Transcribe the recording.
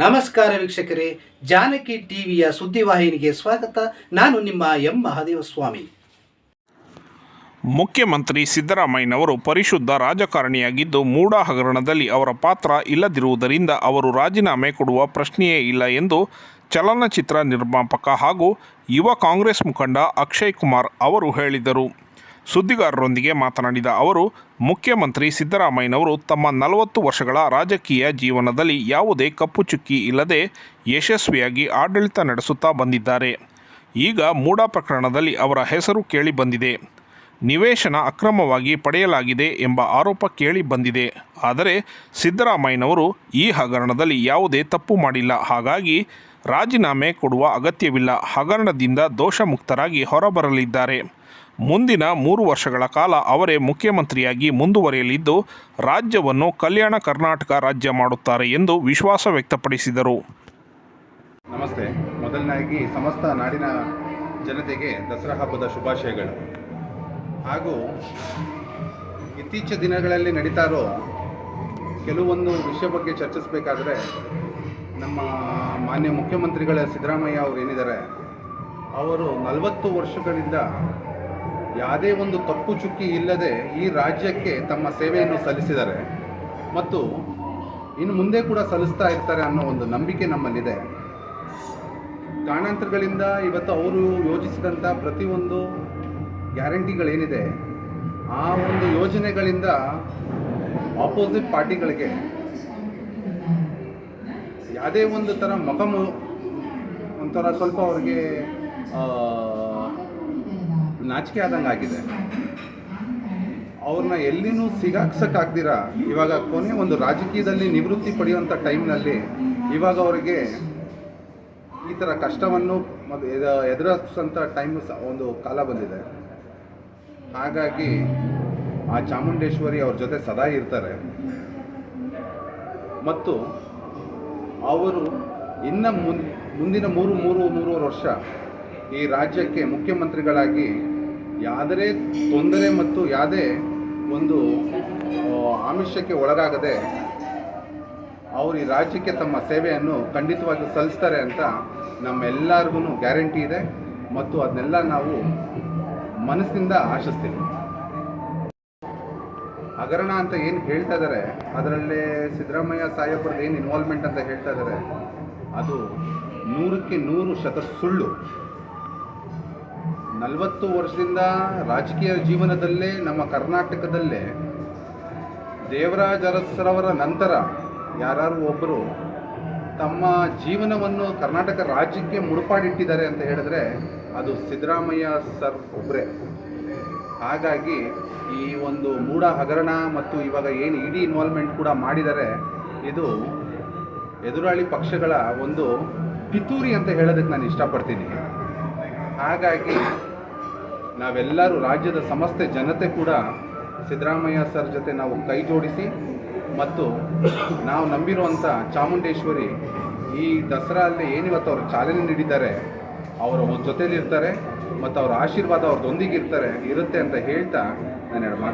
ನಮಸ್ಕಾರ ವೀಕ್ಷಕರೇ, ಜಾನಕಿ ಟಿವಿಯ ಸುದ್ದಿವಾಹಿನಿಗೆ ಸ್ವಾಗತ. ನಾನು ನಿಮ್ಮ ಎಂ. ಮಹಾದೇವ ಸ್ವಾಮಿ ಮುಖ್ಯಮಂತ್ರಿ ಸಿದ್ದರಾಮಯ್ಯನವರು ಪರಿಶುದ್ಧ ರಾಜಕಾರಣಿಯಾಗಿದ್ದು ಮೂಡ ಹಗರಣದಲ್ಲಿ ಅವರ ಪಾತ್ರ ಇಲ್ಲದಿರುವುದರಿಂದ ಅವರು ರಾಜೀನಾಮೆ ಕೊಡುವ ಪ್ರಶ್ನೆಯೇ ಇಲ್ಲ ಎಂದು ಚಲನಚಿತ್ರ ನಿರ್ಮಾಪಕ ಹಾಗೂ ಯುವ ಕಾಂಗ್ರೆಸ್ ಮುಖಂಡ ಅಕ್ಷಯ್ ಕುಮಾರ್ ಅವರು ಹೇಳಿದರು. ಸುದ್ದಿಗಾರರೊಂದಿಗೆ ಮಾತನಾಡಿದ ಅವರು, ಮುಖ್ಯಮಂತ್ರಿ ಸಿದ್ದರಾಮಯ್ಯನವರು ತಮ್ಮ ನಲವತ್ತು ವರ್ಷಗಳ ರಾಜಕೀಯ ಜೀವನದಲ್ಲಿ ಯಾವುದೇ ಕಪ್ಪು ಚುಕ್ಕಿ ಇಲ್ಲದೆ ಯಶಸ್ವಿಯಾಗಿ ಆಡಳಿತ ನಡೆಸುತ್ತಾ ಬಂದಿದ್ದಾರೆ. ಈಗ ಮೂಡ ಪ್ರಕರಣದಲ್ಲಿ ಅವರ ಹೆಸರು ಕೇಳಿ ಬಂದಿದೆ. ನಿವೇಶನ ಅಕ್ರಮವಾಗಿ ಪಡೆಯಲಾಗಿದೆ ಎಂಬ ಆರೋಪ ಕೇಳಿ ಬಂದಿದೆ. ಆದರೆ ಸಿದ್ದರಾಮಯ್ಯನವರು ಈ ಹಗರಣದಲ್ಲಿ ಯಾವುದೇ ತಪ್ಪು ಮಾಡಿಲ್ಲ. ಹಾಗಾಗಿ ರಾಜೀನಾಮೆ ಕೊಡುವ ಅಗತ್ಯವಿಲ್ಲ. ಹಗರಣದಿಂದ ದೋಷಮುಕ್ತರಾಗಿ ಹೊರಬರಲಿದ್ದಾರೆ. ಮುಂದಿನ ಮೂರು ವರ್ಷಗಳ ಕಾಲ ಅವರೇ ಮುಖ್ಯಮಂತ್ರಿಯಾಗಿ ಮುಂದುವರಿಯಲಿದ್ದು, ರಾಜ್ಯವನ್ನು ಕಲ್ಯಾಣ ಕರ್ನಾಟಕ ರಾಜ್ಯ ಮಾಡುತ್ತಾರೆ ಎಂದು ವಿಶ್ವಾಸ ವ್ಯಕ್ತಪಡಿಸಿದರು. ನಮಸ್ತೆ. ಮೊದಲನಾಗಿ ಸಮಸ್ತ ನಾಡಿನ ಜನತೆಗೆ ದಸರಾ ಹಬ್ಬದ ಶುಭಾಶಯಗಳು. ಹಾಗೂ ಇತ್ತೀಚಿನ ದಿನಗಳಲ್ಲಿ ನಡೀತಾ ಇರೋ ಕೆಲವೊಂದು ವಿಷಯ ಬಗ್ಗೆ ಚರ್ಚಿಸಬೇಕಾದ್ರೆ, ನಮ್ಮ ಮಾನ್ಯ ಮುಖ್ಯಮಂತ್ರಿಗಳ ಸಿದ್ದರಾಮಯ್ಯ ಅವರು ಏನಿದ್ದಾರೆ, ಅವರು ನಲವತ್ತು ವರ್ಷಗಳಿಂದ ಯಾವುದೇ ಒಂದು ತಪ್ಪು ಚುಕ್ಕಿ ಇಲ್ಲದೆ ಈ ರಾಜ್ಯಕ್ಕೆ ತಮ್ಮ ಸೇವೆಯನ್ನು ಸಲ್ಲಿಸಿದ್ದಾರೆ. ಮತ್ತು ಇನ್ನು ಮುಂದೆ ಕೂಡ ಸಲ್ಲಿಸ್ತಾ ಇರ್ತಾರೆ ಅನ್ನೋ ಒಂದು ನಂಬಿಕೆ ನಮ್ಮಲ್ಲಿದೆ. ಕಾರಣಾಂತರಗಳಿಂದ ಇವತ್ತು ಅವರು ಯೋಜಿಸಿದಂಥ ಪ್ರತಿಯೊಂದು ಗ್ಯಾರಂಟಿಗಳೇನಿದೆ, ಆ ಒಂದು ಯೋಜನೆಗಳಿಂದ ಆಪೋಸಿಟ್ ಪಾರ್ಟಿಗಳಿಗೆ ಯಾವುದೇ ಒಂದು ಥರ ಮಗಮು, ಒಂಥರ ಸ್ವಲ್ಪ ಅವ್ರಿಗೆ ನಾಚಿಕೆ ಆದಂಗೆ ಆಗಿದೆ. ಅವ್ರನ್ನ ಎಲ್ಲಿನೂ ಸಿಗಾಕ್ಸಕ್ಕಾಗ್ದಿರ? ಇವಾಗ ಕೊನೆ ಒಂದು ರಾಜಕೀಯದಲ್ಲಿ ನಿವೃತ್ತಿ ಪಡೆಯುವಂಥ ಟೈಮ್ನಲ್ಲಿ ಇವಾಗ ಅವರಿಗೆ ಈ ಥರ ಕಷ್ಟವನ್ನು ಎದುರಿಸೋಂಥ ಟೈಮ್ ಒಂದು ಕಾಲ ಬಂದಿದೆ. ಹಾಗಾಗಿ ಆ ಚಾಮುಂಡೇಶ್ವರಿ ಅವ್ರ ಜೊತೆ ಸದಾ ಇರ್ತಾರೆ. ಮತ್ತು ಅವರು ಇನ್ನು ಮುಂದಿನ ಮೂರು ಮೂರು, ಮೂರುವರೆ ವರ್ಷ ಈ ರಾಜ್ಯಕ್ಕೆ ಮುಖ್ಯಮಂತ್ರಿಗಳಾಗಿ ಯಾವುದೇ ತೊಂದರೆ ಮತ್ತು ಯಾವುದೇ ಒಂದು ಆಮಿಷಕ್ಕೆ ಒಳಗಾಗದೆ ಅವರು ಈ ರಾಜ್ಯಕ್ಕೆ ತಮ್ಮ ಸೇವೆಯನ್ನು ಖಂಡಿತವಾಗಿ ಸಲ್ಲಿಸ್ತಾರೆ ಅಂತ ನಮ್ಮೆಲ್ಲರಿಗೂ ಗ್ಯಾರಂಟಿ ಇದೆ ಮತ್ತು ಅದನ್ನೆಲ್ಲ ನಾವು ಮನಸ್ಸಿನಿಂದ ಆಶಿಸ್ತೀವಿ. ಹಗರಣ ಅಂತ ಏನು ಹೇಳ್ತಾ ಇದ್ದಾರೆ ಅದರಲ್ಲಿ ಸಿದ್ದರಾಮಯ್ಯ ಸಾಹೇಬ್ರದ್ದು ಏನು ಇನ್ವಾಲ್ವ್ಮೆಂಟ್ ಅಂತ ಹೇಳ್ತಾ ಇದ್ದಾರೆ ಅದು ನೂರಕ್ಕೆ ನೂರು ಶತ ಸುಳ್ಳು ನಲವತ್ತು ವರ್ಷದಿಂದ ರಾಜಕೀಯ ಜೀವನದಲ್ಲೇ ನಮ್ಮ ಕರ್ನಾಟಕದಲ್ಲೇ ದೇವರಾಜ ಅರಸರವರ ನಂತರ ಯಾರು ಒಬ್ಬರು ತಮ್ಮ ಜೀವನವನ್ನು ಕರ್ನಾಟಕ ರಾಜ್ಯಕ್ಕೆ ಮುಡುಪಾಡಿಟ್ಟಿದ್ದಾರೆ ಅಂತ ಹೇಳಿದ್ರೆ ಅದು ಸಿದ್ದರಾಮಯ್ಯ ಸರ್ ಒಬ್ಬರೇ ಹಾಗಾಗಿ ಈ ಒಂದು ಮೂಢ ಹಗರಣ ಮತ್ತು ಇವಾಗ ಏನು ಇಡಿ ಇನ್ವಾಲ್ವ್ಮೆಂಟ್ ಕೂಡ ಮಾಡಿದ್ದಾರೆ ಇದು ಎದುರಾಳಿ ಪಕ್ಷಗಳ ಒಂದು ಪಿತೂರಿ ಅಂತ ಹೇಳೋದಕ್ಕೆ ನಾನು ಇಷ್ಟಪಡ್ತೀನಿ. ಹಾಗಾಗಿ ನಾವೆಲ್ಲರೂ ರಾಜ್ಯದ ಸಮಸ್ತ ಜನತೆ ಕೂಡ ಸಿದ್ದರಾಮಯ್ಯ ಸರ್ ಜೊತೆ ನಾವು ಕೈ ಜೋಡಿಸಿ ಮತ್ತು ನಾವು ನಂಬಿರುವಂಥ ಚಾಮುಂಡೇಶ್ವರಿ ಈ ದಸರಾದಲ್ಲಿ ಏನಿವತ್ತು ಅವರು ಚಾಲನೆ ನೀಡಿದ್ದಾರೆ, ಅವರ ಜೊತೆಲಿರ್ತಾರೆ ಮತ್ತು ಅವರ ಆಶೀರ್ವಾದ ಅವ್ರದ್ದೊಂದಿಗೆ ಇರ್ತಾರೆ ಇರುತ್ತೆ ಅಂತ ಹೇಳ್ತಾ ನಾನು ಎರಡು.